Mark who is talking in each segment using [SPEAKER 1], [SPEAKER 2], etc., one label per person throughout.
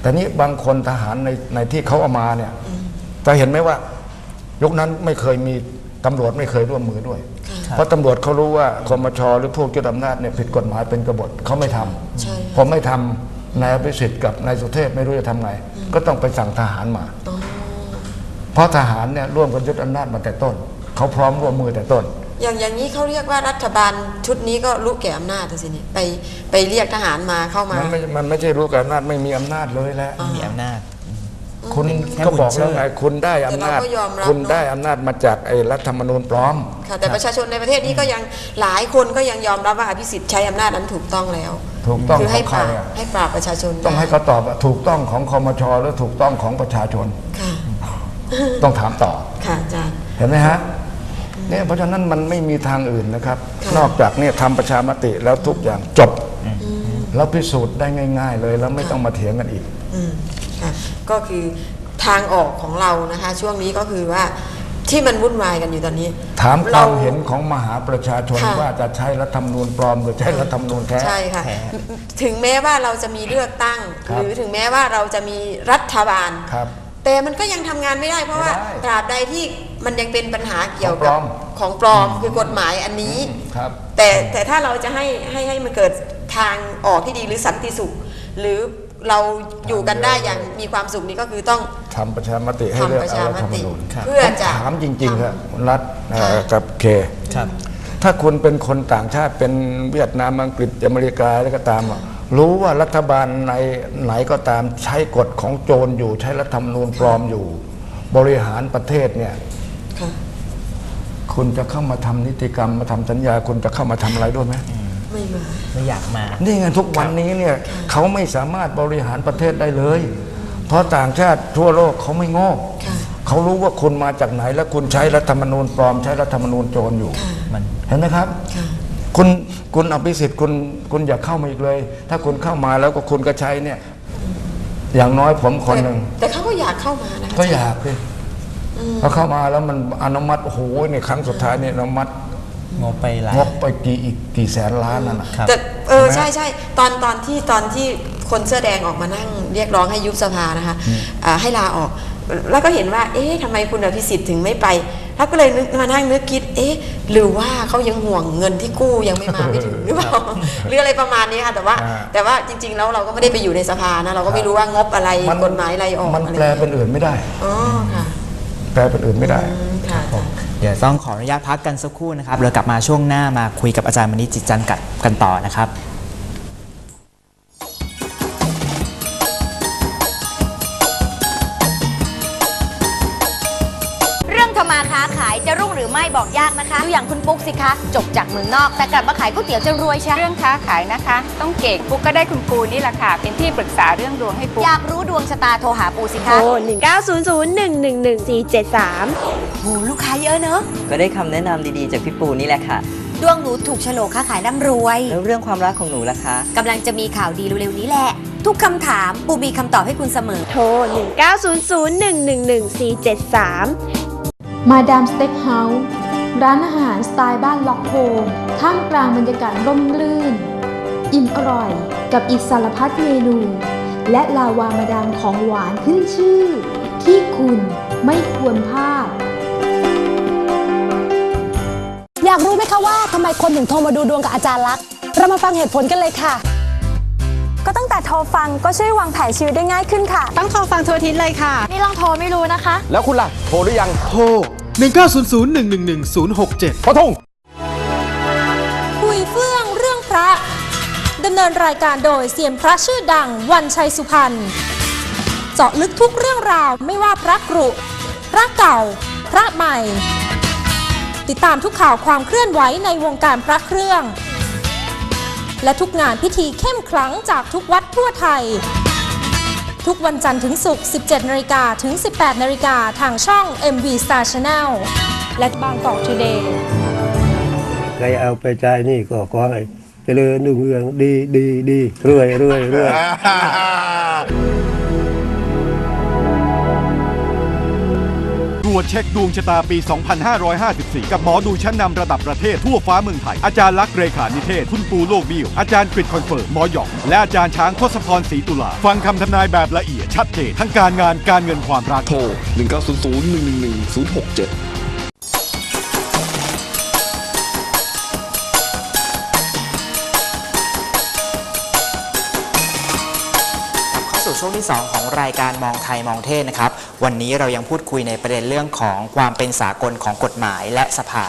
[SPEAKER 1] แต่นี้บางคนทหารในในที่เขาเอามาเนี่ยจะเห็นไหมว่า ยุคนั้นไม่เคยมีตำรวจไม่เคยร่วมมือด้วย เพราะตำรวจเขารู้ว่าคมชหรือพวกยึดอำนาจเนี่ยผิดกฎหมายเป็นกบฏเขาไม่ทำ
[SPEAKER 2] ใช่
[SPEAKER 1] พอไม่ทำนายอภิสิทธิ์กับนายสุเทพไม่รู้จะทำไง ก็ต้องไปสั่งทหารมา เพราะทหารเนี่ยร่วมกันยึดอำนาจมาแต่ต้นเขาพร้อมร่วมมือแต่ต้น
[SPEAKER 2] อย่างอย่างนี้เขาเรียกว่ารัฐบาลชุดนี้ก็รู้แก่อำนาจสินี่ไปไปเรียกทหารมาเข้ามา
[SPEAKER 1] มันไม่มันไม่ใช่รู้กับอำนาจไม่มีอำนาจเลยแหละ
[SPEAKER 3] มีอำนาจ
[SPEAKER 1] คุณ
[SPEAKER 3] แค่
[SPEAKER 1] ก็บอก
[SPEAKER 3] หุ่นเชิ
[SPEAKER 1] แล้ว
[SPEAKER 3] ด
[SPEAKER 1] ไงคุณได้อำนาจ
[SPEAKER 2] แต่เราก็ยอมรับ
[SPEAKER 1] คุณ
[SPEAKER 2] เนอะ
[SPEAKER 1] ได้อำนาจมาจากไอ้รัฐธรรมนูญปลอม
[SPEAKER 2] ค่ะแต่ประชาชนในประเทศนี้ก็ยังหลายคนก็ยังยอมรับว่าอภิสิทธิ์ใช้อำนาจนั้นถูกต้องแล้ว
[SPEAKER 1] ถูกต้อง
[SPEAKER 2] คือให้
[SPEAKER 1] ของ
[SPEAKER 2] ป
[SPEAKER 1] ใคร
[SPEAKER 2] ราบ
[SPEAKER 1] อะ
[SPEAKER 2] ให้ปราบประชาชน
[SPEAKER 1] ต้องให้เขาตอบว่าถูกต้องของคอมชหรือถูกต้องของประชาชน
[SPEAKER 2] ค่ะ
[SPEAKER 1] ต้องถามต่อ
[SPEAKER 2] ค่ะอาจารย์
[SPEAKER 1] เห็นไหมฮะ เนี่ยเพราะฉะนั้นมันไม่มีทางอื่นนะครับ
[SPEAKER 2] ค่ะ
[SPEAKER 1] นอกจากเนี่ยทำประชามติแล้วทุกอย่างจบ แล้วพิสูจน์ได้ง่าย ๆ เลยแล้วไม่ต้องมาเถียงกันอีก
[SPEAKER 2] อืมค่ะก็คือทางออกของเรานะคะ ช่วงนี้ก็คือว่าที่มันวุ่นวายกันอยู่ตอนนี้
[SPEAKER 1] ถามค
[SPEAKER 2] เรา
[SPEAKER 1] วามเห็นของมหาประชาชน
[SPEAKER 2] ค่ะ
[SPEAKER 1] ว่าจะใช้รัฐธรรมนูญปลอมหรือใช้รัฐธรรมนูญแท้
[SPEAKER 2] ใช่ค่ะ
[SPEAKER 3] แท้
[SPEAKER 2] ถึงแม้ว่าเราจะมีเลือกตั้ง
[SPEAKER 1] ครั
[SPEAKER 2] ห
[SPEAKER 1] บ
[SPEAKER 2] รือถึงแม้ว่าเราจะมีรัฐบาล
[SPEAKER 1] ครับ
[SPEAKER 2] แต่มันก็ยังทำงานไม่ได้เพราะว่า
[SPEAKER 1] ไม่ได้
[SPEAKER 2] ตราบใดที่มันยังเป็นปัญหาเกี่ยว
[SPEAKER 1] ของปล
[SPEAKER 2] กับ
[SPEAKER 1] อม
[SPEAKER 2] ของปลอมคือกฎหมายอันนี้
[SPEAKER 1] ครับ
[SPEAKER 2] แต่แต่ถ้าเราจะให้ให้ให้มันเกิดทางออกที่ดีหรือสันติสุข หรือเราอยู่กันได้อย่างมีความสุขนี้ก็คือต้อง
[SPEAKER 1] ทำประชามติให้เลือก
[SPEAKER 2] ทำประ
[SPEAKER 1] เอา
[SPEAKER 2] ชา
[SPEAKER 1] รั
[SPEAKER 2] ม
[SPEAKER 1] ฐธรรม
[SPEAKER 2] ติ
[SPEAKER 1] นูญ
[SPEAKER 3] ครับ
[SPEAKER 2] เพื่อ
[SPEAKER 1] ผม
[SPEAKER 2] จะ
[SPEAKER 1] ถามจริงๆครับคุณรัฐเอ่อ
[SPEAKER 2] ค่ะ
[SPEAKER 1] กับเค
[SPEAKER 3] ครับ
[SPEAKER 1] ถ้าคุณเป็นคนต่างชาติเป็นเวียดนามอังกฤษอเมริกาอะไรก็ตามอะ รู้ว่ารัฐบาลในไหนก็ตามใช้กฎของโจรอยู่ ใช้รัฐธรรมนูญปลอมอยู่ บริหารประเทศเนี่ย
[SPEAKER 2] ค่ะ
[SPEAKER 1] คุณจะเข้ามาทำนิติกรรมมาทำสัญญาคุณจะเข้ามาทำอะไรด้วยไหม
[SPEAKER 2] ไม่มา
[SPEAKER 3] ไม่อยากมา
[SPEAKER 1] นี่ไงทุกวันนี้เนี่ยเขาไม่สามารถบริหารประเทศได้เลย เพราะต่างชาติทั่วโลกเขาไม่โง่
[SPEAKER 2] ค่ะ
[SPEAKER 1] เขารู้ว่าคุณมาจากไหน และคุณใช้รัฐธรรมนูญปลอม ใช้รัฐธรรมนูญโจรอยู่
[SPEAKER 3] มัน
[SPEAKER 1] เห็นไหมครับ
[SPEAKER 2] ค่ะ
[SPEAKER 1] คุณคุณอภิสิทธิ์คุณคุณอย่าเข้ามาอีกเลย ถ้าคุณเข้ามาแล้วก็คุณก็ใช้เนี่ย อย่างน้อยผมคนหนึ่ง
[SPEAKER 2] แต่เขาก็อยากเข้ามานะคะ
[SPEAKER 1] ก็อยากเลยพอเข้ามาแล้วมันอนุมัติโอ้โหเนี่ยครั้งสุดท้ายเนี่ยอนุมัติ
[SPEAKER 3] งบไปหลาย
[SPEAKER 1] งบไปกี่อีกกี่แสนล้านนั่นน่ะ
[SPEAKER 3] ครับ
[SPEAKER 2] แต่เออ
[SPEAKER 1] ใช่
[SPEAKER 2] ใช่
[SPEAKER 1] ไหม
[SPEAKER 2] ใช่ตอนตอนที่ตอนที่คนเสื้อแดงออกมานั่งเรียกร้องให้ยุบสภานะคะอ่าให้ลาออก แล้วก็เห็นว่า เอ๊ะทำไมคุณอภิสิทธิ์ถึงไม่ไปแล้วก็เลยนึกมานั่งนึกคิด เอ๊ะ หรือว่าเขายังห่วงเงินที่กู้ยังไม่มาไม่ถึงหรือเปล่าหรืออะไรประมาณนี้ค่ะ แต่ว่า
[SPEAKER 1] อ่า
[SPEAKER 2] แต่ว่าจริง ๆ แล้วเราก็ไม่ได้ไปอยู่ในสภานะ เราก็ไม่รู้ว่างบอะไรกฎหมายอะไรออก
[SPEAKER 1] มัน
[SPEAKER 2] อะไร
[SPEAKER 1] แปลเป็นอื่นไม่ได้
[SPEAKER 2] อ๋อค่ะ
[SPEAKER 1] แปลเป็นอื่นไม่ได้
[SPEAKER 2] อืมค่ะ
[SPEAKER 3] ผมเดี๋ยวต้องขออนุญาตพักกันสักครู่นะครับเรากลับมาช่วงหน้ามาคุยกับอาจารย์มณีจิตจันทร์กัดกันต่อนะครับ
[SPEAKER 4] ปุ๊กสิคะ จบจากเมืองนอก แต่กลับมาขายก๋วยเตี๋ยวจะรวยใช่
[SPEAKER 5] เรื่องค้าขายนะคะ ต้องเก่งปุ๊กก็ได้คุณปูนี่แหละค่ะ เป็นที่ปรึกษาเรื่องดวงให้ปุ๊ก
[SPEAKER 4] อยากรู้ดวงชะตาโทรหาปูสิคะ
[SPEAKER 6] โทร1900111473
[SPEAKER 4] โหลูกค้าเยอะเนอะ
[SPEAKER 7] ก็ได้คำแนะนำดีๆ จากพี่ปูนี่แหละค่ะ
[SPEAKER 4] ดวงหนูถูกโฉลกค้าขายร่ำรวย
[SPEAKER 7] แล้วเรื่องความรักของหนูล่ะคะ
[SPEAKER 4] กำลังจะมีข่าวดีเร็วๆนี้แหละ ทุกคำถามปูมีคำตอบให้คุณเสมอ
[SPEAKER 6] โทร1900111473
[SPEAKER 8] มาดามสเต็กเฮาส์ ร้านอาหารสไตล์บ้านล็อกโฮมท่ามกลางบรรยากาศร่มรื่น อิ่มอร่อยกับอีกสารพัดเมนู และลาวามาดามของหวานขึ้นชื่อ ที่คุณไม่ควรพลาด
[SPEAKER 9] อยากรู้ไหมคะว่าทำไมคนถึงโทรมาดูดวงกับอาจารย์ลักษณ์เรามาฟังเหตุผลกันเลยค่ะ
[SPEAKER 10] ก็ตั้งแต่โทรฟังก็ช่วยวางแผนชีวิตได้ง่ายขึ้นค่ะ
[SPEAKER 9] ต้องโทรฟังทัวอาทิตย์เลยค่ะ
[SPEAKER 10] นี่ลองโทรไม่รู้นะคะ
[SPEAKER 11] แล้วคุณล่ะ โทรหรือยัง
[SPEAKER 12] โทร 1900111067
[SPEAKER 11] พอทุ่ง
[SPEAKER 10] คุยเฟื่องเรื่องพระดำเนินรายการโดยเซียนพระชื่อดังวันชัยสุพรรณเจาะลึกทุกเรื่องราวไม่ว่าพระกรุ พระเก่า พระใหม่ ติดตามทุกข่าวความเคลื่อนไหวในวงการพระเครื่อง และทุกงานพิธีเข้มขลังจากทุกวัดทั่วไทย ทุกวันจันทร์ถึงศุกร์ 17นาฬิกาถึง 18นาฬิกาทางช่อง MV Star Channel และบางกอกทูเดย์
[SPEAKER 13] ใครเอาไปใช้หนี่ก็ขอให้เจริญรุ่งเรืองดีดีดีรวยรวยรวย
[SPEAKER 12] รวย
[SPEAKER 11] วจเช็คดวงชะตาปี 2554 กับหมอดูชั้นนำระดับประเทศทั่วฟ้าเมืองไทย อาจารย์ลักษณ์เรขานิเทศ คุณปูโลกบิวอาจารย์กฤษคอนเฟิร์มหมอหยอง และอาจารย์ช้างทศพรศรีตุลา ฟังคำทำนายแบบละเอียดชัดเจนทั้งการงานการเงินความรัก
[SPEAKER 12] โทร1900 111 067
[SPEAKER 3] เข้าสู่ช่วงที่ 2 ของรายการมองไทยมองเทศนะครับ วันนี้เรายังพูดคุยในประเด็นเรื่องของความเป็นสากลของกฎหมาย และสภา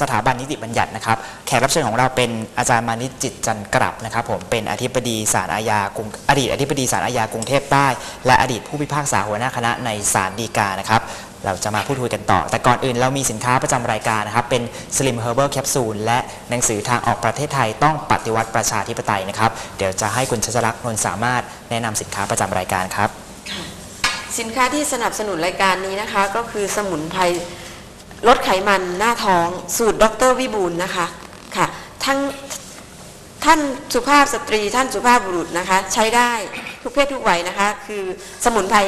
[SPEAKER 3] สถาบันนิติบัญญัตินะครับ แขกรับเชิญของเราเป็นอาจารย์มานิจจิตจันกลับนะครับ ผมเป็นอธิบดีศาลอาญากรุงอดีตอธิบดีศาลอาญากรุงเทพใต้และอดีตผู้พิพากษาหัวหน้าคณะในศาลฎีกานะครับ เราจะมาพูดคุยกันต่อ แต่ก่อนอื่นเรามีสินค้าประจำรายการนะครับ เป็น Slim Herbal Capsule และหนังสือทางออกประเทศไทยต้องปฏิวัติประชาธิปไตยนะครับ เดี๋ยวจะให้คุณชัชลักษณ์นนท์สามารถแนะนำสินค้าประจำรายการครับ
[SPEAKER 2] สินค้าที่สนับสนุนรายการนี้นะคะ ก็คือสมุนไพรลดไขมันหน้าท้อง สูตรดรวิบูลนะคะค่ะทั้งท่านสุภาพสตรีท่านสุภาพบุรุษนะคะ ใช้ได้ทุกเพศทุกวัยนะคะ คือสมุนไพร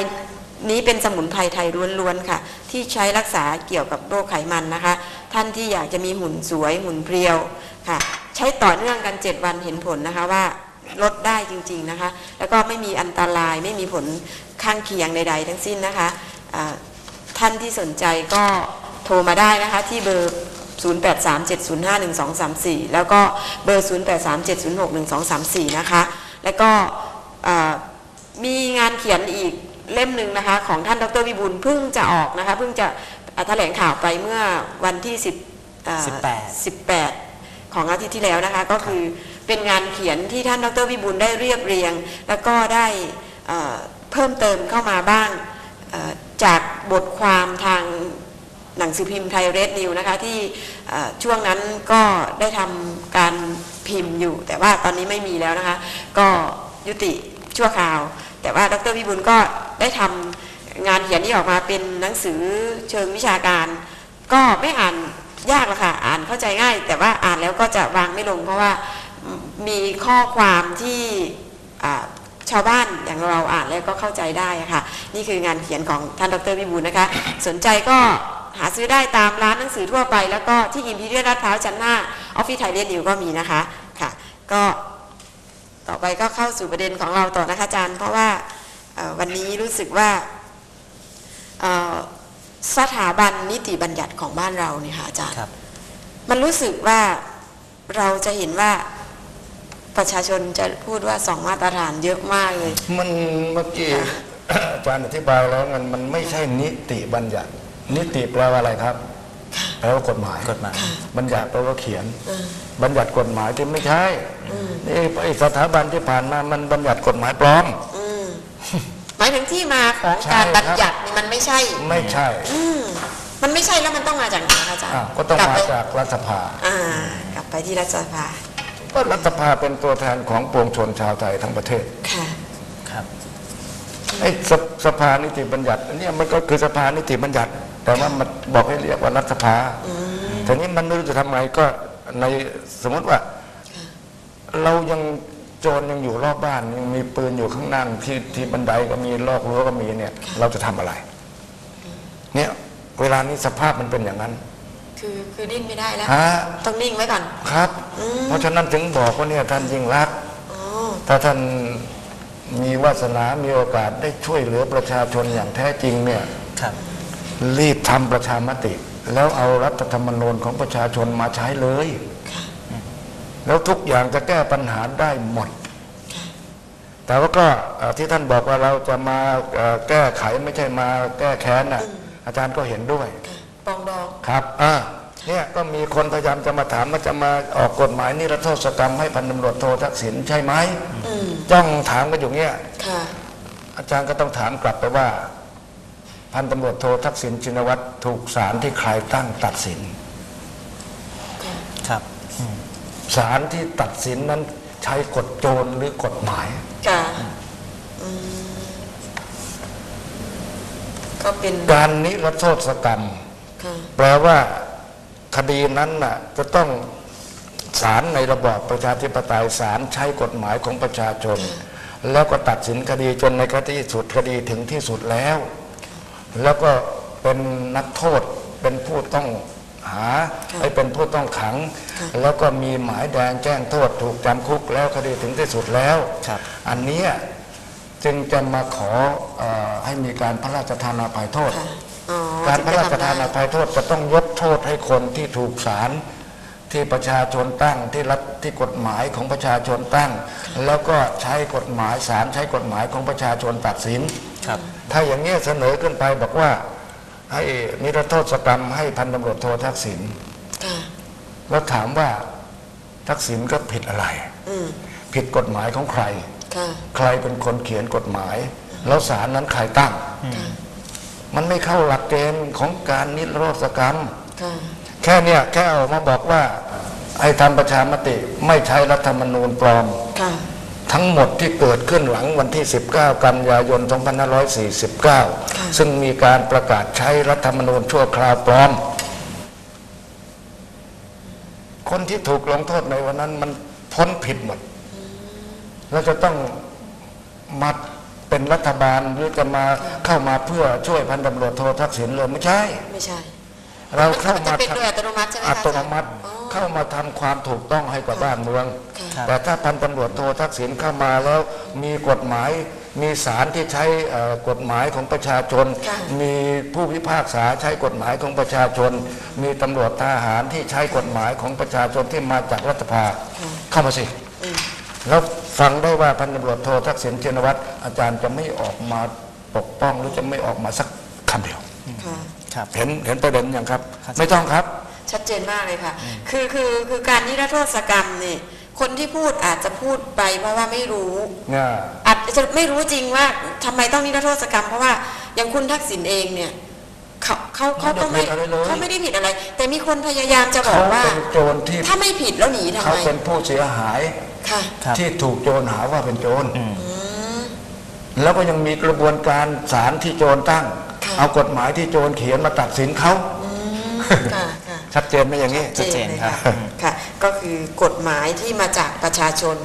[SPEAKER 2] นี้เป็นสมุนไพรไทยล้วนๆค่ะ ที่ใช้รักษาเกี่ยวกับโรคไขมันนะคะ ท่านที่อยากจะมีหุ่นสวยหุ่นเพรียวค่ะ ใช้ต่อเนื่องกัน 7 วันเห็นผลนะคะว่า ลดได้จริงๆนะคะ แล้วก็ไม่มีอันตรายไม่มีผลข้างเคียงใดๆ ทั้งสิ้นนะคะอ่าท่านที่สนใจก็โทรมาได้นะคะที่เบอร์ 0837051234 แล้วก็เบอร์ 0837061234 นะคะ แล้วก็อ่ามีงานเขียนอีกเล่มหนึ่งนะคะ ของท่านดรวิบูลย์เพิ่งจะออกนะคะเพิ่งจะอ่าแถลงข่าวไปเมื่อวันที่10อ่า
[SPEAKER 3] 18
[SPEAKER 2] 18 ของอาทิตย์ที่แล้วนะคะ ก็คือ เป็นงานเขียนที่ท่านดรวิบูลได้เรียบเรียง แล้วก็ได้เพิ่มเติมเข้ามาบ้างจากบทความทางหนังสือพิมพ์ไทยเรดนิวนะคะที่ช่วงนั้นก็ได้ทำการพิมพ์อยู่ แต่ว่าตอนนี้ไม่มีแล้วนะคะ ก็ยุติชั่วคราว แต่ว่าดรวิบูลก็ได้ทำงานเขียนนี้ออกมาเป็นหนังสือเชิงวิชาการ ก็ไม่อ่านยากหรอกค่ะ อ่านเข้าใจง่าย แต่ว่าอ่านแล้วก็จะวางไม่ลงเพราะว่า มีข้อความที่อ่าชาวบ้านอย่างเราอ่านแล้วก็เข้าใจได้อะค่ะ นี่คืองานเขียนของท่านดรวิบูลย์นะคะ สนใจก็หาซื้อได้ตามร้านหนังสือทั่วไป แล้วก็ที่อิมพีเรียลลาดพร้าวชั้นหน้าออฟฟิศไทยเรียนนิวก็มีนะคะค่ะ ก็ต่อไปก็เข้าสู่ประเด็นของเราต่อนะคะอาจารย์ เพราะว่าเอ่อวันนี้รู้สึกว่าเอ่อสถาบันนิติบัญญัติของบ้านเราเนี่ยค่ะอาจารย์
[SPEAKER 3] ครับ
[SPEAKER 2] มันรู้สึกว่าเราจะเห็นว่า ประชาชนจะพูดว่าสองมาตรฐานเยอะมากเลย
[SPEAKER 1] มันเมื่อกี้อาจารย์อธิบายแล้วมันมันไม่ใช่นิติบัญญัติ นิติแปลว่าอะไรครับแปลว่ากฎหมาย
[SPEAKER 3] กฎหมาย
[SPEAKER 1] บัญญัติแปลว่าเขียน บัญญัติกฎหมายที่ไม่ใช่นี่ไอ้สถาบันที่ผ่านมามันบัญญัติกฎหมายปลอม
[SPEAKER 2] อืมหมายถึงที่มาของ
[SPEAKER 1] ใช่
[SPEAKER 2] การ
[SPEAKER 1] ครับ
[SPEAKER 2] บัญญัตินี่มันไม่ใช่
[SPEAKER 1] ไม่ใช่
[SPEAKER 2] อืมมันไม่ใช่แล้วมันต้องมาจากไหนคะอาจารย์
[SPEAKER 1] อะก็ต้อง
[SPEAKER 2] ลับ
[SPEAKER 1] มา
[SPEAKER 2] ไป
[SPEAKER 1] จากรัฐสภา
[SPEAKER 2] อ่ากลับไปที่รัฐสภา
[SPEAKER 1] ก็รัฐสภาเป็นตัวแทนของปวงชนชาวไทยทั้งประเทศ
[SPEAKER 2] ค่ะ
[SPEAKER 3] ครับ
[SPEAKER 1] ไอ้สภสภานิติบัญญัติอันเนี้ยมันก็คือสภานิติบัญญัติ แต่ว่ามันบอกให้เรียกว่ารัฐสภาทีนี้มันไม่รู้จะทำไงก็ในสมมติว่า เรายังโจรยังอยู่รอบบ้านยังมีปืนอยู่ข้างนั่งที่ที่บันไดก็มีลอกรั้วก็มีเนี่ย เราจะทำอะไร เนี่ย เวลานี้สภาพมันเป็นอย่างนั้น
[SPEAKER 2] คือคือดิ้นไม่ได้แล้ว
[SPEAKER 1] ฮะ
[SPEAKER 2] ต้องนิ่งไว้ก่อน
[SPEAKER 1] ครับ
[SPEAKER 2] อืม
[SPEAKER 1] เพราะฉะนั้นถึงบอกว่าเนี่ยท่านยิ่งรักษณ์
[SPEAKER 2] อ๋อ
[SPEAKER 1] ถ้าท่านมีวาสนา มีโอกาสได้ช่วยเหลือประชาชนอย่างแท้จริงเนี่ย
[SPEAKER 3] ครับ
[SPEAKER 1] รีบทำประชามติ แล้วเอารัฐธรรมนูญของประชาชนมาใช้เลย แล้วทุกอย่างจะแก้ปัญหาได้หมด แต่ว่าก็เอ่อที่ท่านบอกว่าเราจะมาเอ่อแก้ไขไม่ใช่มาแก้แค้นน่ะอาจารย์ก็เห็นด้วย
[SPEAKER 2] ปองดอง
[SPEAKER 1] ครับอ่าเนี่ยก็มีคนพยายามจะมาถามว่าจะมาออกกฎหมายนิรโทษกรรมให้พันตำรวจโททักษิณใช่ไหม
[SPEAKER 2] อืม
[SPEAKER 1] จ้องถามกันอยู่เงี้ย
[SPEAKER 2] ค่ะ
[SPEAKER 1] อาจารย์ก็ต้องถามกลับไปว่า พันตำรวจโททักษิณชินวัตรถูกศาลที่ใครตั้งตัดสิน
[SPEAKER 3] ครับ
[SPEAKER 1] ศาลที่ตัดสินนั้นใช้กฎโจรหรือกฎหมาย
[SPEAKER 2] ค่ะอืมก็เป็น
[SPEAKER 1] การนิรโทษกรรม
[SPEAKER 2] ค่ะ
[SPEAKER 1] แปลว่าคดีนั้นน่ะจะต้องศาลในระบอบประชาธิปไตยศาลใช้กฎหมายของประชาชน แล้วก็ตัดสินคดีจนในคดีสุดคดีถึงที่สุดแล้ว แล้วก็เป็นนักโทษเป็นผู้ต้องหาไอ้เป็นผู้ต้องขัง แล้วก็มีหมายแดงแจ้งโทษถูกจำคุกแล้วคดีถึงที่สุดแล้ว
[SPEAKER 3] ครับ
[SPEAKER 1] อันเนี้ยจึงจะมาขอเออให้มีการพระราชทานอภัยโทษ
[SPEAKER 2] อ๋อ
[SPEAKER 1] การพระราชทาน
[SPEAKER 2] ถึ
[SPEAKER 1] อง
[SPEAKER 2] จะทำได้
[SPEAKER 1] ภัยโทษจะต้องยกโทษให้คนที่ถูกศาลที่ประชาชนตั้งที่รัฐที่กฎหมายของประชาชนตั้ง แล้วก็ใช้กฎหมายศาลใช้กฎหมายของประชาชนตัดสิน
[SPEAKER 3] ครับ
[SPEAKER 1] ถ้าอย่างนี้ยเสนอขึ้นไปบอกว่าให้นิรโทษกรรมให้พันตำรวจโททักษิณ
[SPEAKER 2] ค่ะ
[SPEAKER 1] แล้วถามว่าทักษิณก็ผิดอะไร
[SPEAKER 2] อืม
[SPEAKER 1] ผิดกฎหมายของใคร
[SPEAKER 2] ค่ะ
[SPEAKER 1] ใครเป็นคนเขียนกฎหมาย แล้วศาลนั้นใครตั้ง มันไม่เข้าหลักเกณฑ์ของการนิรโทษกรรม
[SPEAKER 2] ค่ะ
[SPEAKER 1] แค่เนี้ยแค่ออกมาบอกว่าให้ทำประชามติไม่ใช้รัฐธรรมนูญปลอม
[SPEAKER 2] ค่ะ
[SPEAKER 1] ทั้งหมดที่เกิดขึ้นหลังวันที่ 19 กันยายน 2549 ซึ่งมีการประกาศใช้รัฐธรรมนูญชั่วคราวปลอม คนที่ถูกลงโทษในวันนั้นมันพ้นผิดหมดเราจะต้องมา เป็นรัฐบาลหรือจะมาเข้ามาเพื่อช่วยพันตำรวจโททักษิณเลยไม่ใช่
[SPEAKER 2] ไม่ใช่
[SPEAKER 1] เราเข้า
[SPEAKER 2] มันจะ
[SPEAKER 1] มา
[SPEAKER 2] เป็นโดยอัตโนมัติใช่ไหมคะ
[SPEAKER 1] อัตโนมัติเข้ามาทำความถูกต้องให้กับบ้านเมือง
[SPEAKER 3] ครับ
[SPEAKER 1] แต่ถ้าพันตำรวจโททักษิณเข้ามาแล้วมีกฎหมายมีศาลที่ใช้เอ่อกฎหมายของประชาชน มีผู้พิพากษาใช้กฎหมายของประชาชน มีตำรวจทหารที่ใช้กฎหมายของประชาชนที่มาจากรัฐสภาเข้ามาสิ แล้ว ฟังได้ว่าพันตำรวจโททักษิณชินวัตรอาจารย์จะไม่ออกมาปกป้องหรือจะไม่ออกมาสักคำเดียว
[SPEAKER 2] ค่ะ
[SPEAKER 3] ครับ
[SPEAKER 1] เห็นเห็นประเด็นยังครับ ไม่ต้องครับ
[SPEAKER 2] ชัดเจนมากเลยค่ะ คือคือคือการนิรโทษกรรมเนี่ยคนที่พูดอาจจะพูดไปเพราะว่าไม่รู้
[SPEAKER 1] เนี่ย
[SPEAKER 2] อาจจะไม่รู้จริงว่าทำไมต้องนิรโทษกรรม เพราะว่าอย่างคุณทักษิณเองเนี่ย เขาเขาเขาต้องไม่
[SPEAKER 1] ไม่ได้ผิดอะไรเลย
[SPEAKER 2] เขาไม่ได้ผิดอะไร แต่มีคนพยายามจะบ
[SPEAKER 1] เขา
[SPEAKER 2] อกว่า
[SPEAKER 1] เป็นโจรที่
[SPEAKER 2] ถ้าไม่ผิดแล้วหนีทำ
[SPEAKER 1] เขา
[SPEAKER 2] ไม
[SPEAKER 1] เป็นผู้เสียหาย
[SPEAKER 2] ค่ะ
[SPEAKER 3] ครับ
[SPEAKER 1] ที่ถูกโจรหาว่าเป็นโจรแล้วก็ยังมีกระบวนการศาลที่โจรตั้ง เอากฎหมายที่โจรเขียนมาตัดสินเขา
[SPEAKER 2] ค่ะค่ะ
[SPEAKER 1] ชัดเจนไหมอย่างนี้
[SPEAKER 3] ชัดเจนครับ
[SPEAKER 2] ลยะค่ะ ก็คือกฎหมายที่มาจากประชาชน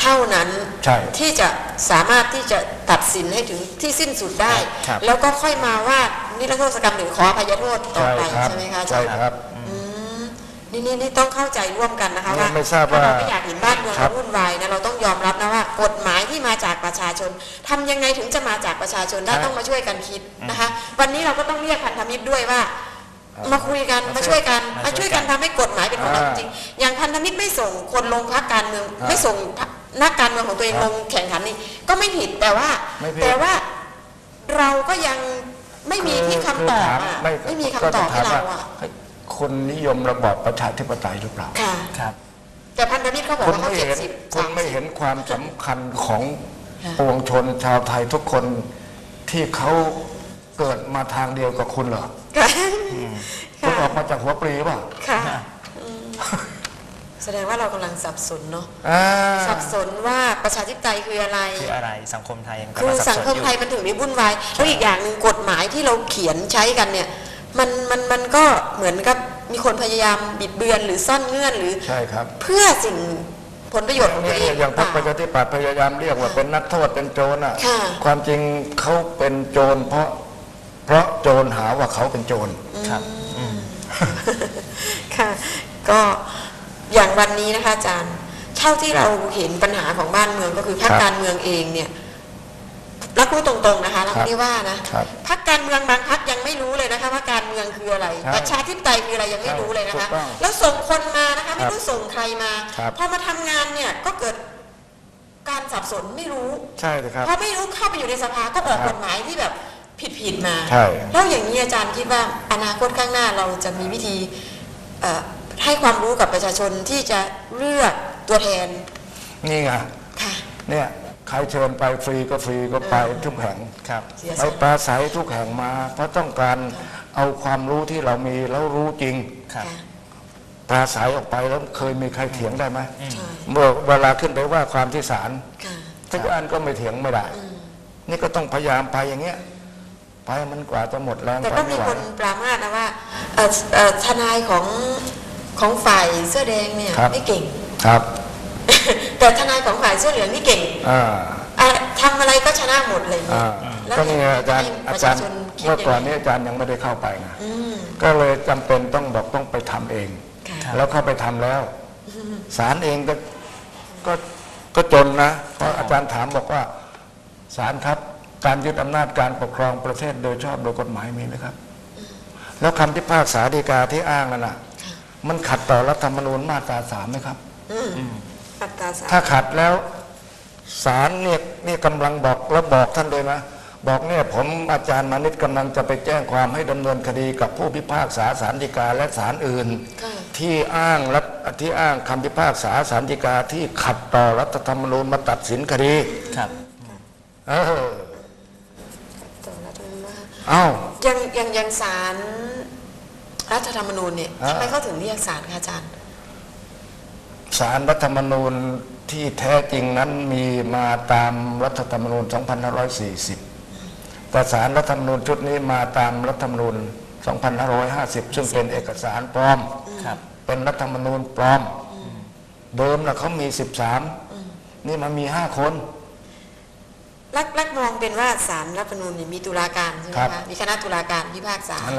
[SPEAKER 2] เท่านั้น
[SPEAKER 1] ใช่
[SPEAKER 2] ที่จะ สามารถที่จะตัดสินให้ถึงที่สิ้นสุดได้
[SPEAKER 3] ครับ
[SPEAKER 2] แล้วก็ค่อยมาว่านิรโทษกรรมหรือขออภัยโทษต่อ
[SPEAKER 1] ใช่
[SPEAKER 2] ไป
[SPEAKER 1] ครับ
[SPEAKER 2] ใช่ไหมคะอาจา
[SPEAKER 1] ใช่
[SPEAKER 2] รย์
[SPEAKER 1] ครับ
[SPEAKER 2] อืมนี่นี่นี่ต้องเข้าใจร่วมกันนะคะ
[SPEAKER 1] ไม่
[SPEAKER 2] ว่า
[SPEAKER 1] ไม่ทราบ
[SPEAKER 2] ถ้าเรา
[SPEAKER 1] ว่า
[SPEAKER 2] ไม่อยากเห็นบ้านเมือง
[SPEAKER 1] ครั
[SPEAKER 2] เรา
[SPEAKER 1] บ
[SPEAKER 2] วุ่นวายนะเราต้องยอมรับนะว่ากฎหมายที่มาจากประชาชนทำยังไงถึงจะมาจากประชาชนได้ต้องมาช่วยกันคิดนะคะ วันนี้เราก็ต้องเรียกพันธมิตรด้วยว่า มาคุยกันมาช่วยกันมาช่วยกันทำให้กฎหมายเป็นของเราจริงๆอย่างพันธมิตรไม่ส่งคนลงพักการเมืองไม่ส่ง นักการเมืองของตัวเองลงแข่งขันนี่ก็ไม่ผิดแต่ว่า
[SPEAKER 1] ไม่ผิด
[SPEAKER 2] แต่ว่าเราก็ยังไม่มีที่คำตอบ
[SPEAKER 1] ถาม
[SPEAKER 2] อะ
[SPEAKER 1] ไม่
[SPEAKER 2] ไม่มี
[SPEAKER 1] ก็
[SPEAKER 2] คำตอบ
[SPEAKER 1] จะ
[SPEAKER 2] ให้
[SPEAKER 1] ถาม
[SPEAKER 2] เรา
[SPEAKER 1] ว่า
[SPEAKER 2] อะ
[SPEAKER 1] เฮ้ยคนนิยมระบอบประชาธิปไตยหรือเปล่า
[SPEAKER 2] ค่ะ
[SPEAKER 3] ครับ
[SPEAKER 2] แต่พันธมิตรเขาบอก
[SPEAKER 1] คุณ
[SPEAKER 2] ว่าเขา
[SPEAKER 1] ไม่
[SPEAKER 2] เจ็ด
[SPEAKER 1] เห็น
[SPEAKER 2] สิบ
[SPEAKER 1] คุณไม่เห็นความสำคัญของ
[SPEAKER 2] ค่ะ
[SPEAKER 1] ปวงชนชาวไทยทุกคนที่เขาเกิดมาทางเดียวกับคุณเหรอ
[SPEAKER 2] ค่ะ
[SPEAKER 1] คุณออกมาจากหัวปลีเปล่ะ
[SPEAKER 2] ค่ะอืม แสดงว่าเรากำลังสับสนเนาะ
[SPEAKER 1] อ่า
[SPEAKER 2] สับสนว่าประชาธิปไตยคืออะไร
[SPEAKER 3] คืออะไรสังคมไทยยัง
[SPEAKER 2] คือ
[SPEAKER 3] กำลั
[SPEAKER 2] สัง
[SPEAKER 3] บ
[SPEAKER 2] ค
[SPEAKER 3] ส
[SPEAKER 2] ม
[SPEAKER 3] นอยู่
[SPEAKER 2] ไทยมันถึงได้วุ่นวายแล้วอีกอย่างหนึ่งกฎหมายที่เราเขียนใช้กันเนี่ย มันมันมันก็เหมือนกับมีคนพยายามบิดเบือนหรือซ่อนเงื่อนหรือ
[SPEAKER 1] ใช่ครับ
[SPEAKER 2] เพื่อสิ่งผลประโยชน์ของ
[SPEAKER 1] เนี่
[SPEAKER 2] ตั
[SPEAKER 1] ยว
[SPEAKER 2] เอง
[SPEAKER 1] อย่างพรรค
[SPEAKER 2] ห
[SPEAKER 1] ป
[SPEAKER 2] รือ
[SPEAKER 1] ระ
[SPEAKER 2] เป
[SPEAKER 1] ชา
[SPEAKER 2] ล่า
[SPEAKER 1] ธิปัตย์พยายามเรียกว่าเป็นนักโทษเป็นโจรอะ
[SPEAKER 2] ค่ะ
[SPEAKER 1] ความจริงเขาเป็นโจรเพราะเพราะโจรหาว่าเขาเป็นโจร
[SPEAKER 3] ครับ
[SPEAKER 2] ค่ะ ก็ อย่างวันนี้นะคะอาจารย์ เท่าที่เราเห็นปัญหาของบ้านเมืองก็คือพรรค
[SPEAKER 1] ครับ
[SPEAKER 2] การเมืองเองเนี่ยรับพูดตรงๆนะคะเรา
[SPEAKER 1] ครับ
[SPEAKER 2] ไม่ได้ว่านะครับพรรคการเมืองบางพรรคยังไม่รู้เลยนะคะ ว่าการเมืองคืออะไร
[SPEAKER 1] ครับ
[SPEAKER 2] ประชาธิปไตยคืออะไรยังไม่รู้เลยนะคะ
[SPEAKER 1] ถูกต้อง
[SPEAKER 2] แล้วส่งคนมานะคะ ไม่
[SPEAKER 1] ครับ
[SPEAKER 2] รู้ส่งใครมา
[SPEAKER 1] ครับ
[SPEAKER 2] พอมาทำงานเนี่ยก็เกิดการสับสนไม่รู้
[SPEAKER 1] ใช่เลยครับ
[SPEAKER 2] พอไม่รู้เข้าไปอยู่ในสภาก็ออก
[SPEAKER 1] ครับ
[SPEAKER 2] กฎหมายที่แบบผิดๆมา
[SPEAKER 1] ใช่
[SPEAKER 2] แล้วอย่างนี้อาจารย์คิดว่าอนาคตข้างหน้าเราจะมีวิธีเอ่อ ให้ความรู้กับประชาชนที่จะเลือกตัวแทน
[SPEAKER 1] นี่ไง
[SPEAKER 2] ค่ะ
[SPEAKER 1] เนี่ยใครเชิญไปฟรีก็ฟรีก็ไปทุกแห่ง
[SPEAKER 3] ครับ
[SPEAKER 2] เสีย
[SPEAKER 1] ไป
[SPEAKER 2] สละ
[SPEAKER 1] ปราศัยทุกแห่งมาเพราะต้องการเอาความรู้ที่เรามีแล้วรู้จริง
[SPEAKER 3] ครับ
[SPEAKER 2] ค่ะ
[SPEAKER 1] ปราศัยออกไปแล้วเคยมีใครเถียงได้ไหม
[SPEAKER 2] ใช่
[SPEAKER 1] เมื่อเวลาขึ้นไปว่าความที่ศาล
[SPEAKER 2] ค่ะ
[SPEAKER 1] ทุกอันก็ไม่เถียงไม่ได้ นี่ก็ต้องพยายามไปอย่างเงี้ยไปมันกว่าจะหมดแรง
[SPEAKER 2] แต่
[SPEAKER 1] ไป
[SPEAKER 2] ก็
[SPEAKER 1] ไม่
[SPEAKER 2] มี
[SPEAKER 1] ไหว
[SPEAKER 2] คนปรามาสนะว่าเอ่อเอ่อทนายของ ของฝ่ายเสื้อแดงเนี่ย
[SPEAKER 1] ครับ
[SPEAKER 2] ไม่เก่ง
[SPEAKER 1] ครับ
[SPEAKER 2] แต่ทนายของฝ่ายเสื้อเหลืองนี่เก่ง
[SPEAKER 1] อ่า
[SPEAKER 2] อะทำอะไรก็ชนะหมดเลย
[SPEAKER 1] อ่า
[SPEAKER 2] แล้ว
[SPEAKER 1] ก็นี่ไงอาจารย์
[SPEAKER 2] ให้ป
[SPEAKER 1] อา
[SPEAKER 2] ระ
[SPEAKER 1] จา
[SPEAKER 2] ชาร
[SPEAKER 1] ย์
[SPEAKER 2] ชนคิด
[SPEAKER 1] เมื่อก่อน
[SPEAKER 2] ยังไง
[SPEAKER 1] นี้อาจารย์ยังไม่ได้เข้าไปไง
[SPEAKER 2] อืม
[SPEAKER 1] ก็เลยจำเป็นต้องบอกต้องไปทำเอง
[SPEAKER 2] ค่ะ
[SPEAKER 1] แล้วเข้าไปทำแล้วศาลเองก็ก็ก็จนนะเพราะอาจารย์ถามบอกว่าศาลครับ การยึดอำนาจการปกครองประเทศโดยชอบโดยกฎหมายมีไหมครับ แล้วคำพิพากษาฎีกาที่อ้างนั่นน่ะ มันขัดต่อรัฐธรรมนูญมาตราสามไหมครับ
[SPEAKER 2] อืมอัตราสาม
[SPEAKER 1] ถ้าขัดแล้วศาลเนี่ยนี่กำลังบอกแล้วบอกท่านด้วยนะบอกเนี่ยผมอาจารย์มานิตกำลังจะไปแจ้งความให้ดำเนินคดีกับผู้พิพากษาศาลฎีกาและศาลอื่น
[SPEAKER 2] ค่ะ
[SPEAKER 1] ที่อ้างรัฐที่อ้างคำพิพากษาศาลฎีกาที่ขัดต่อรัฐธรรมนูญมาตัดสินคดี
[SPEAKER 3] ครับ
[SPEAKER 1] เออ
[SPEAKER 2] ต่อรัฐธรรมนูญว่า
[SPEAKER 1] เอ้า
[SPEAKER 2] ยังยังยังศาล รัฐธรรมนูญเนี่ย
[SPEAKER 1] อ่า
[SPEAKER 2] ทำไมเขาถึงเรียกศาลคะอาจารย์
[SPEAKER 1] ศาลรัฐธรรมนูญที่แท้จริงนั้นมีมาตามรัฐธรรมนูญ 2540 แต่ศาลรัฐธรรมนูญชุดนี้มาตามรัฐธรรมนูญ 2550 ซึ่งเป็นเอกสารปลอม
[SPEAKER 3] ครับ
[SPEAKER 1] เป็นรัฐธรรมนูญปลอม เดิมนะเขามี 13 นี่มันมี 5 คน
[SPEAKER 2] รักรักมองเป็นว่าศาลรัฐธรรมนูญเนี่ยมีตุลาการใช่ไหม
[SPEAKER 1] ครับ
[SPEAKER 2] คะ มีคณะตุลาการพิพากษา
[SPEAKER 1] นั่น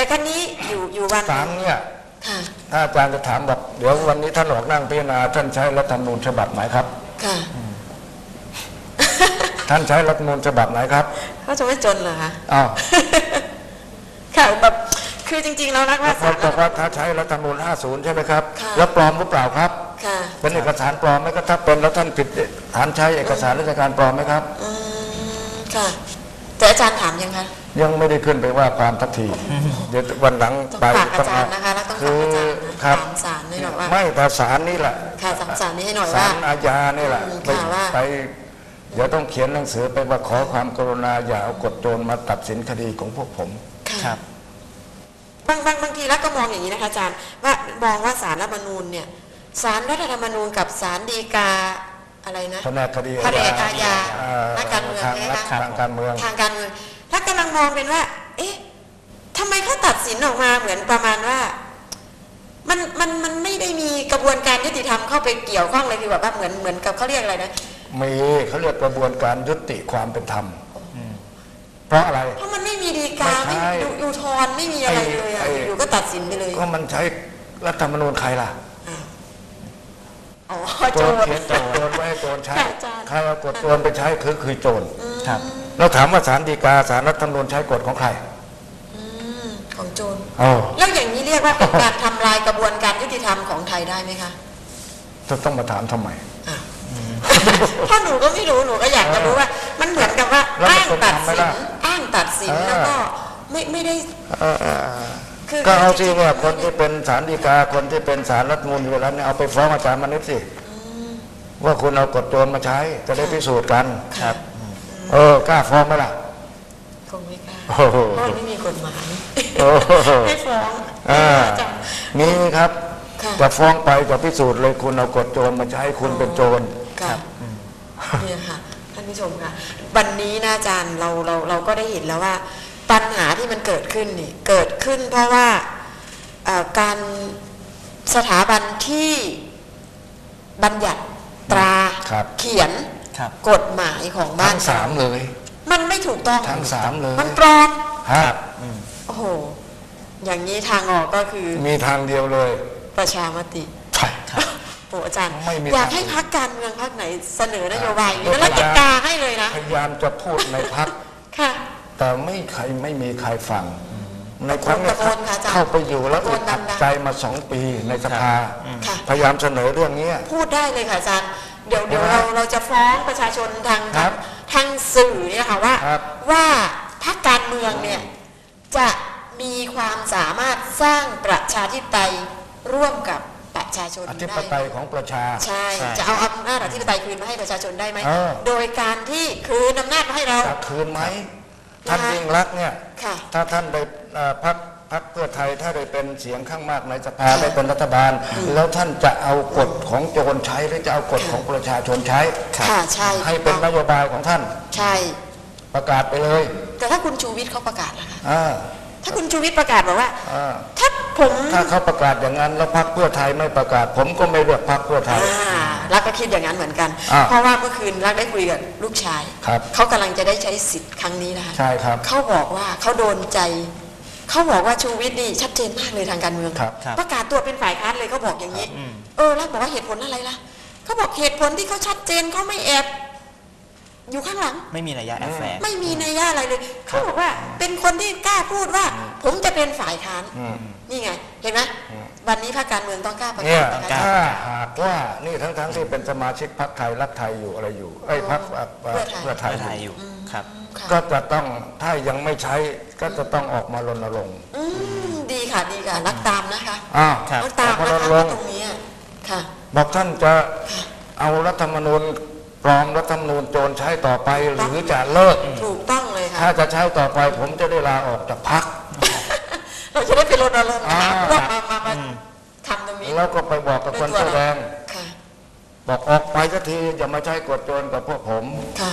[SPEAKER 1] แหละ
[SPEAKER 2] แต่ครั้นี้อยู่อยู่วัน
[SPEAKER 1] ศาลเนี่ย
[SPEAKER 2] ค่ะ
[SPEAKER 1] ถ้าอาจารย์จะถามบอกเดี๋ยววันนี้ท่านออกนั่งพิจารณาท่านใช้รัฐธรรมนูญฉบับไหนครับ
[SPEAKER 2] ค่ะ
[SPEAKER 1] ท่านใช้รัฐธรรมนูญฉบับไหนครับ
[SPEAKER 2] เขาจะไม่จนเหรอคะ
[SPEAKER 1] อ้าว
[SPEAKER 2] ค่ะแบบคือจริงๆแล้วรักว่า
[SPEAKER 1] เขา
[SPEAKER 2] ศาล
[SPEAKER 1] บอกว่าถ้าใช้รัฐธรรมนูญ50 ใช่ไหมครับ
[SPEAKER 2] ค่ะ
[SPEAKER 1] แล้วปลอมหรือเปล่าครับ
[SPEAKER 2] ค่ะ
[SPEAKER 1] เป็นเอกสารปลอมไหมครับถ้าเป็นแล้วท่านผิดฐานใช้เอกสารราชการปลอมไหมครับ
[SPEAKER 2] อืมค่ะแต่อาจารย์ถามยังคะ
[SPEAKER 1] ยังไม่ได้ขึ้นไปว่าความทักทีเดี๋ยววันหลัง
[SPEAKER 2] ต้อง
[SPEAKER 1] ไป
[SPEAKER 2] ฝากอาจารย์นะคะแล้วต้อง
[SPEAKER 1] คื
[SPEAKER 2] ฝาก
[SPEAKER 1] อ
[SPEAKER 2] อาจารย์นะ
[SPEAKER 1] ครับ
[SPEAKER 2] ถามศาลให้หน่อยว่า
[SPEAKER 1] ไม่แต่ศาลนี่แหละ
[SPEAKER 2] ค่ะถามศาลนี้ให้หน่อย
[SPEAKER 1] ศา
[SPEAKER 2] ว่า
[SPEAKER 1] ลอาญานี่แหละ
[SPEAKER 2] อืม
[SPEAKER 1] ไป
[SPEAKER 2] ค่ะว่า
[SPEAKER 1] ไปเดี๋ยวต้องเขียนหนังสือไปว่าขอความกรุณาอย่าเอากฎโจรมาตัดสินคดีของพวกผม
[SPEAKER 2] ค่ะบางบางบางทีแล้วก็มองอย่างนี้นะคะอาจารย์ว่ามองว่าศาลรัฐธรรมนูญเนี่ยศาลรัฐธรรมนูญกับศาลฎีกาอะไรนะ
[SPEAKER 1] แผนกคดี
[SPEAKER 2] แผนกอาญา
[SPEAKER 1] เอ่อ
[SPEAKER 2] นักการเมือง
[SPEAKER 1] ทาง
[SPEAKER 2] ใช่ไหม
[SPEAKER 1] รัฐ
[SPEAKER 2] คะ
[SPEAKER 1] ทางการเมือง
[SPEAKER 2] ทางการเมืองถ้ากำ ลังมองเป็นว่า เอ๊ะทำไมเขาตัดสินออกมาเหมือนประมาณว่า มันมันมันไม่ได้มีกระบวนการยุติธรรมเข้าไปเกี่ยวข้องเลยคือแบบว่าเหมือนเหมือนกับเขาเรียกอะไรนะ
[SPEAKER 1] มีเขาเรียกกระบวนการยุติความเป็นธรรมเพราะอะไร
[SPEAKER 2] เพราะมันไม่มีดีกา
[SPEAKER 1] ไม่
[SPEAKER 2] ไม่
[SPEAKER 1] ใช่
[SPEAKER 2] มียูทอนไม่มีอะไรเลยอะ
[SPEAKER 1] ไอ้ไอ้
[SPEAKER 2] อยู่ๆก็ตัดสินไปเลย
[SPEAKER 1] ก็มันใช้รัฐธรรมนูญใครล่ะ
[SPEAKER 2] อ๋อ
[SPEAKER 1] โจ
[SPEAKER 2] โจ
[SPEAKER 1] ร
[SPEAKER 2] ร
[SPEAKER 1] เขียนกฎโจรไว้ให้โจรใช้
[SPEAKER 2] ค่ะอาจารย์
[SPEAKER 1] ใครเอากฎโจรไปใช้คือคือโจร
[SPEAKER 3] ครับ
[SPEAKER 1] เราถามว่าศาลฎีกาศาลรัฐธรรมนูญใช้กฎของใคร
[SPEAKER 2] อืมของโจร
[SPEAKER 1] อ๋อ
[SPEAKER 2] แล้วอย่างนี้เรียกว่าเป็นการทำลายกระบวนการยุติธรรมของไทยได้ไหมคะ
[SPEAKER 1] จะต้องมาถามทำไม
[SPEAKER 2] เพราะหนูก็ไม่รู้หนูก็อยากจะรู้ว่า มันเหมือนกับว่า
[SPEAKER 1] แล้วมัน
[SPEAKER 2] อ้าง
[SPEAKER 1] เป็น
[SPEAKER 2] ตัด
[SPEAKER 1] ธรรมไหม
[SPEAKER 2] สิน
[SPEAKER 1] ล่ะ
[SPEAKER 2] อ้างตัดสิน
[SPEAKER 1] เออ
[SPEAKER 2] แล้วก็ไม่ไม่ได้
[SPEAKER 1] เออเออเออ
[SPEAKER 2] คือ
[SPEAKER 1] ก็เอาสิเนี่ยคนที่เป็นศาลฎีกาคนที่เป็นศาลรัฐธรรมนูญอยู่แล้วเนี่ยเอาไปฟ้องอาจารย์มานิดสิว่าคุณเอากฎโจรมาใช้จะได้พิสูจน์กัน
[SPEAKER 3] ครับ
[SPEAKER 1] เออกล้าฟ้องไหมล่ะ
[SPEAKER 2] คงไม่กล้า
[SPEAKER 1] โอ้โห
[SPEAKER 2] เพราะมันไม่มีกฎหมาย
[SPEAKER 1] โอ้โห
[SPEAKER 2] ให้ฟ้อง
[SPEAKER 1] อ่า
[SPEAKER 2] อาจารย์
[SPEAKER 1] นี่ครับ
[SPEAKER 2] ค่ะ
[SPEAKER 1] จะฟ้องไปจะพิสูจน์เลยคุณเอากฎโจรมาใช้คุณเป็นโจร
[SPEAKER 2] ค่ะเนี่ยค่ะท่านผู้ชมค่ะวันนี้นะอาจารย์เราเราเราก็ได้เห็นแล้วว่า ปัญหาที่มันเกิดขึ้นนี่เกิดขึ้นเพราะว่าเอ่อการสถาบันที่บัญญัติตรา
[SPEAKER 1] ครับ
[SPEAKER 2] เขียน
[SPEAKER 3] ครับ
[SPEAKER 2] กฎหมายของบ้า
[SPEAKER 1] ทั้
[SPEAKER 2] น
[SPEAKER 1] งสามเลย
[SPEAKER 2] มันไม่ถูกต้อง
[SPEAKER 1] ทั้งสามเลย
[SPEAKER 2] มันปลอม
[SPEAKER 1] ครับ
[SPEAKER 2] โอ้โห อย่างนี้ทางออกก็คือ
[SPEAKER 1] มีทางเดียวเลย
[SPEAKER 2] ประชามติ
[SPEAKER 1] ใช่
[SPEAKER 2] โอ้อาจารย์
[SPEAKER 1] ไม่มี
[SPEAKER 2] อยาก
[SPEAKER 1] ทาง
[SPEAKER 2] ให้พักการเมืองพักไหนเสนอนโยบายอย่าง
[SPEAKER 1] เออ
[SPEAKER 2] นี้แล้วติดตาให้เลยนะ
[SPEAKER 1] พยายามจะพูดในพัก
[SPEAKER 2] ค่ะ
[SPEAKER 1] แต่ไม่ใครไม่มีใครฟัง ในครั้งเนี้ย
[SPEAKER 2] ตะโกนค่ะอาจารย์
[SPEAKER 1] เข้าไปอยู่แล้ว
[SPEAKER 2] ตะโก
[SPEAKER 1] อึ
[SPEAKER 2] น
[SPEAKER 1] ด
[SPEAKER 2] ดั
[SPEAKER 1] อั
[SPEAKER 2] ง
[SPEAKER 1] ด
[SPEAKER 2] ๆ
[SPEAKER 1] ใจมาสองปีในสภา
[SPEAKER 2] ค่ะ
[SPEAKER 1] พยายามเสนอเรื่องเนี้ย
[SPEAKER 2] พูดได้เลยค่ะอาจารย์ เดี๋ยวเดี๋ยว
[SPEAKER 1] ครั
[SPEAKER 2] เรา
[SPEAKER 1] บ
[SPEAKER 2] เราจะฟ้องประชาชนทาง
[SPEAKER 1] ครับ
[SPEAKER 2] ทางสื่อเนี่ยค่ะว่า
[SPEAKER 1] ครับ
[SPEAKER 2] ว่าพรรคการเมืองเนี่ยจะมีความสามารถสร้างประชาธิปไตยร่วมกับประชาชน
[SPEAKER 1] อ
[SPEAKER 2] ได้
[SPEAKER 1] ธิปไตยของประชา
[SPEAKER 2] ใช่จะเอาอำนาจอธิปไตยคืนมาให้ประชาชนได้ไหม
[SPEAKER 1] เออ
[SPEAKER 2] โดยการที่คืนอำนาจมาให้เรา
[SPEAKER 1] จะคืนไหม ท่านยิ่งรักษณ์เนี่ย
[SPEAKER 2] ค่ะ
[SPEAKER 1] ถ้าท่านได้เอ่อพัก พักเพื่อไทยถ้าได้เป็นเสียงข้างมากในสภาได้เป็นรัฐบาล แล้วท่านจะเอากฎของโจรใช้หรือจะเอากฎของประชาชนใช้
[SPEAKER 2] ค่ะใช่
[SPEAKER 1] ให้เป็นนโยบายของท่าน
[SPEAKER 2] ใช่
[SPEAKER 1] ประกาศไปเลย
[SPEAKER 2] แต่ถ้าคุณชูวิทย์เขาประกาศล่ะคะ
[SPEAKER 1] อ่า
[SPEAKER 2] ถ้าคุณชูวิทย์ประกาศบอกว่า
[SPEAKER 1] อ่า
[SPEAKER 2] ถ้าผม
[SPEAKER 1] ถ้าเขาประกาศอย่างนั้นแล้วพักเพื่อไทยไม่ประกาศ ผมก็ไม่เลือกพักเพื่อไทย
[SPEAKER 2] อ่ารักก็คิดอย่างนั้นเหมือนกัน
[SPEAKER 1] อ่า
[SPEAKER 2] เพราะว่าเมื่อคืนรักได้คุยกับลูกชาย
[SPEAKER 1] ครับ
[SPEAKER 2] เขากำลังจะได้ใช้สิทธิ์ครั้งนี้นะคะ
[SPEAKER 1] ใช่ครับ
[SPEAKER 2] เขาบอกว่าเขาโดนใจ เขาบอกว่าชูวิทย์นี่ชัดเจนมากเลยทางการเมือง
[SPEAKER 1] ครับ
[SPEAKER 3] ครับ
[SPEAKER 2] ประกาศตัวเป็นฝ่ายค้านเลยเขาบอกอย่างนี้
[SPEAKER 3] อืม
[SPEAKER 2] เออแล้วบอกว่าเหตุผลอะไรล่ะเขาบอกเหตุผลที่เขาชัดเจนเขาไม่แอบอยู่ข้างหลัง
[SPEAKER 3] ไม่มีระยะแอบแฝง
[SPEAKER 2] ไม่มีนัยยะอะไรเลยเขาบอกว่าเป็นคนที่กล้าพูดว่า ผมจะเป็นฝ่ายค้าน
[SPEAKER 1] อืม
[SPEAKER 2] นี่ไง เห็นไหม วันนี้ภาคการเมืองต้องกล้าประ
[SPEAKER 1] เนี่
[SPEAKER 2] กายศนะคะ
[SPEAKER 1] ถ้าหากว่านี่ทั้งทั้งๆที่เป็นสมาชิกพรรคไทยรักไทยอยู่อะไรอยู่ไอ้ยพรรคเอ่อเอ่อเพื่อไทย
[SPEAKER 3] เพื่อไทย
[SPEAKER 1] อ
[SPEAKER 3] อยู่ยู่ครับ
[SPEAKER 2] ค่ะ
[SPEAKER 1] ก็จะต้องถ้ายังไม่ใช้ก็จะต้องออกมารณรงค์
[SPEAKER 2] อืมดีค่ะดีค่ะรักตามนะคะ
[SPEAKER 1] อ้าว
[SPEAKER 3] ครับ
[SPEAKER 2] รักตาม
[SPEAKER 1] ออก
[SPEAKER 2] นะ
[SPEAKER 1] มาร
[SPEAKER 2] คะ
[SPEAKER 1] ณรงค์
[SPEAKER 2] ตรงนี้อะค่ะ
[SPEAKER 1] บอกท่านจะเอารัฐธรรมนูญปลอมรัฐธรรมนูญโจรใช้ต่อไปหรือจะเลิก
[SPEAKER 2] ถูกต้องเลย
[SPEAKER 1] ถ้า
[SPEAKER 2] ค่ะ
[SPEAKER 1] จะใช้ต่อไปผมจะได้ลาออกจากพรรค
[SPEAKER 2] เราจะได้ไปรณรงค์
[SPEAKER 1] อ่า
[SPEAKER 2] ว่ามามามาทำตรงนี้
[SPEAKER 1] แล้วก็ไปบอกกับคน
[SPEAKER 2] ด้วย
[SPEAKER 1] เสื้อแดง
[SPEAKER 2] ค่ะ
[SPEAKER 1] บอกออกไปสักทีอย่ามาใช้กดโจรกับพวกผม
[SPEAKER 2] ค่ะ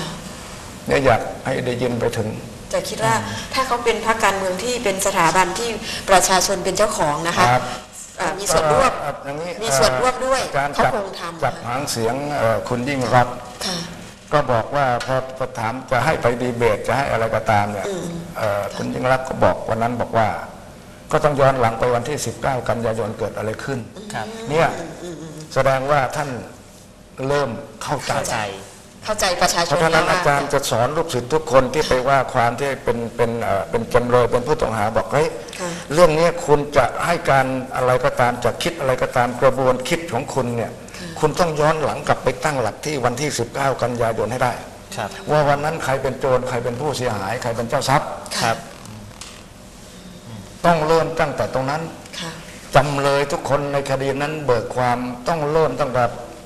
[SPEAKER 1] เนี่ยอยากให้ได้ยินไปถึง
[SPEAKER 2] จะคิดว่าถ้าเขาเป็นพรรคการเมืองที่เป็นสถาบันที่ประชาชนเป็นเจ้าของนะคะ
[SPEAKER 1] ครับ
[SPEAKER 2] เอ่อมีส่วนร่วม
[SPEAKER 1] เอ่ออย่างนี้
[SPEAKER 2] มีส่วนร่วมด้วย
[SPEAKER 1] การ
[SPEAKER 2] เขา
[SPEAKER 1] จับ
[SPEAKER 2] คงทำ
[SPEAKER 1] จับหางเสียงเอ่อคุณยิ่งรักษณ์
[SPEAKER 2] ค่ะ
[SPEAKER 1] ก็บอกว่าพอพอถามจะให้ไปดีเบตจะให้อะไรก็ตามเนี่ย
[SPEAKER 2] อืม
[SPEAKER 1] เอ่อคุณยิ่งรักษณ์ก็บอกวันนั้นบอกว่า ก็ต้องย้อนหลังไปวันที่ 19 กันยายนเกิดอะไรขึ้น
[SPEAKER 3] ครับ
[SPEAKER 1] เนี่ยแสดงว่าท่านเริ่มเข้าใจ
[SPEAKER 3] เข้าใจ
[SPEAKER 2] เข้าใจประชาช
[SPEAKER 1] เพ
[SPEAKER 2] น
[SPEAKER 1] ราะฉะนั้น
[SPEAKER 2] แล้ว
[SPEAKER 1] อา
[SPEAKER 2] ว่า
[SPEAKER 1] จารย์จะสอนลูกศิษย์ทุกคนที่ไปว่าความที่เป็นเป็นเอ่อเป็นจำเลยเป็นผู้ต้องหาบอกเฮ้ย
[SPEAKER 2] ค่ะ
[SPEAKER 1] เรื่องนี้คุณจะให้การอะไรก็ตามจะคิดอะไรก็ตามกระบวนคิดของคุณเนี่ย คุณต้องย้อนหลังกลับไปตั้งหลักที่วันที่ 19 กันยายนให้ได้
[SPEAKER 3] ครับ
[SPEAKER 1] ว่าวันนั้นใครเป็นโจรใครเป็นผู้เสียหาย ใครเป็นเจ้าทรัพย์
[SPEAKER 3] ครับ
[SPEAKER 1] ต้องเริ่มตั้งแต่ตรงนั้น
[SPEAKER 2] ค่ะ
[SPEAKER 1] จำเลยทุกคนในคดีนั้นเบิกความต้องเริ่มตั้งแต่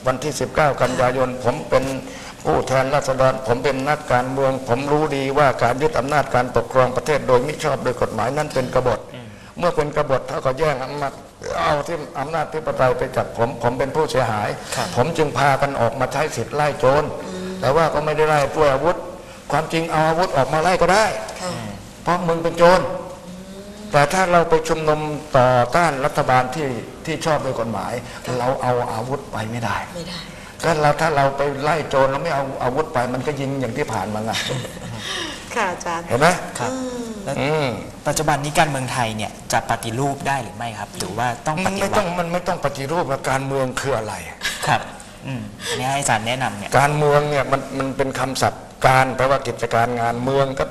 [SPEAKER 1] วันที่ 19 กันยายน ผมเป็นผู้แทนราษฎรผมเป็นนักการเมือง ผมรู้ดีว่าการยึดอำนาจการปกครองประเทศโดยมิชอบโดยกฎหมายนั้นเป็นกบฏ เมื่อเป็นกบฏเท่ากับแย่งอำนาจเอาที่อำนาจที่ปไตยไปจับผม ผมเป็นผู้เสียหาย ผมจึงพากันออกมาใช้สิทธิ์ไล่โจรแต่ว่าก็ไม่ได้ไล่ด้วยอาวุธ ความจริงเอาอาวุธออกมาไล่ก็ได้
[SPEAKER 2] ค่ะ
[SPEAKER 1] เพราะมึงเป็นโจร แต่ถ้าเราไปชุมนุมต่อต้านรัฐบาลที่ที่ชอบด้วยกฎหมาย เราเอาอาวุธไปไม่ได้
[SPEAKER 2] ไม่ได้
[SPEAKER 1] ก็เราถ้าเราไปไล่โจรแล้วไม่เอาอาวุธไปมันก็ยิงอย่างที่ผ่านมาไง
[SPEAKER 2] ค่ะอาจารย์
[SPEAKER 1] เห็นไหม
[SPEAKER 3] ครับแล้ว
[SPEAKER 1] อืม
[SPEAKER 3] ปัจจุบันนี้การเมืองไทยเนี่ยจะปฏิรูปได้หรือไม่ครับ หรือว่าต้องป
[SPEAKER 1] มัน
[SPEAKER 3] ฏิ
[SPEAKER 1] ไม่
[SPEAKER 3] วั
[SPEAKER 1] ต้อง
[SPEAKER 3] ติ
[SPEAKER 1] มันไม่ต้องปฏิรูปแล้วการเมืองคืออะไร
[SPEAKER 3] ครับอืมอันนี้ให้อาจารย์แนะนำเนี่ย
[SPEAKER 1] การเมืองเนี่ยมันมันเป็นคำศัพท์การแปลว่ากิจการงานเมืองก็